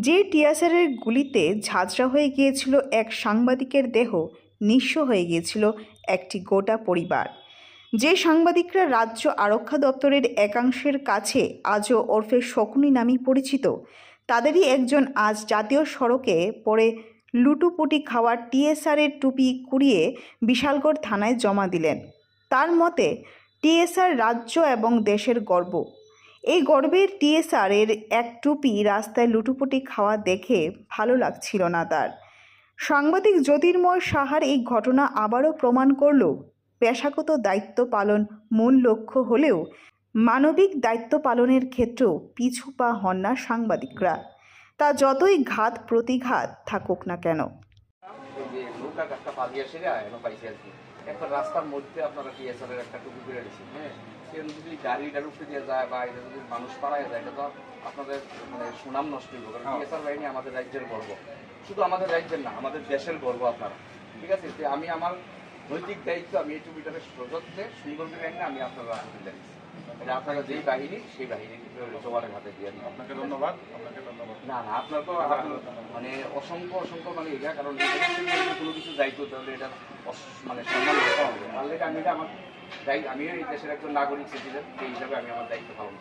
যে টিয়াসারের গুলিতে ঝাঁঝরা হয়ে গিয়েছিল এক সাংবাদিকের দেহ, নিঃস্ব হয়ে গিয়েছিল একটি গোটা পরিবার। যে সাংবাদিকরা রাজ্য আরক্ষা দপ্তরের একাংশের কাছে আজও ওরফে শকুনি নামেই পরিচিত, তাদেরই একজন আজ জাতীয় সড়কে পড়ে লুটুপুটি খাওয়া টিএসআরের টুপি কুড়িয়ে বিশালগড় থানায় জমা দিলেন। তার মতে, টিএসআর রাজ্য এবং দেশের গর্ব। এই গর্বের টিএসআর এর এক টুপি রাস্তায় লুটুপুটি খাওয়া দেখে ভালো লাগছিল না তার। সাংবাদিক জ্যোতির্ময় সাহার এই ঘটনা আবারও প্রমাণ করল, পেশাগত দায়িত্ব পালন মূল লক্ষ্য হলেও মানবিক দায়িত্ব পালনের ক্ষেত্রেও পিছু পা হন না সাংবাদিকরা। তা যতই ঘাত প্রতিঘাত থাকুক না কেন। নৌকা একটা পালিয়ে যায় এখন পাইছে আর কি। একটা রাস্তার মধ্যে আপনারা টিএসআর এর একটা টুপি করে দিচ্ছেন হ্যাঁ? যদি রুখতে দিয়ে যায় বা এটা যদি মানুষ পাড়ায় যায় এটা তো আপনাদের মানে সুনাম নষ্ট হইব কারণ টিএসআর বাহিনী আমাদের রাজ্যের গর্ব। শুধু আমাদের রাজ্যের না আমাদের দেশের গর্ব আপনারা। ঠিক আছে? যে আমি আমার নৈতিক দায়িত্ব আমি এই টুপিটাকে সযত্নে সুন্দর করে আমি আপনারা রাখতে চাইছি এটা আপনারা যেই বাহিনী সেই বাহিনী জোয়ারের হাতে দিয়ে দিন। আপনাকে ধন্যবাদ আপনাকে না না, আপনার তো মানে অসংখ্য অসংখ্য মানে কারণ কোনো কিছু দায়িত্ব, তাহলে এটা মানে আমি আমার দায়িত্ব, আমিও দেশের একজন নাগরিক, সিটিজেন, সেই হিসাবে আমি আমার দায়িত্ব পালন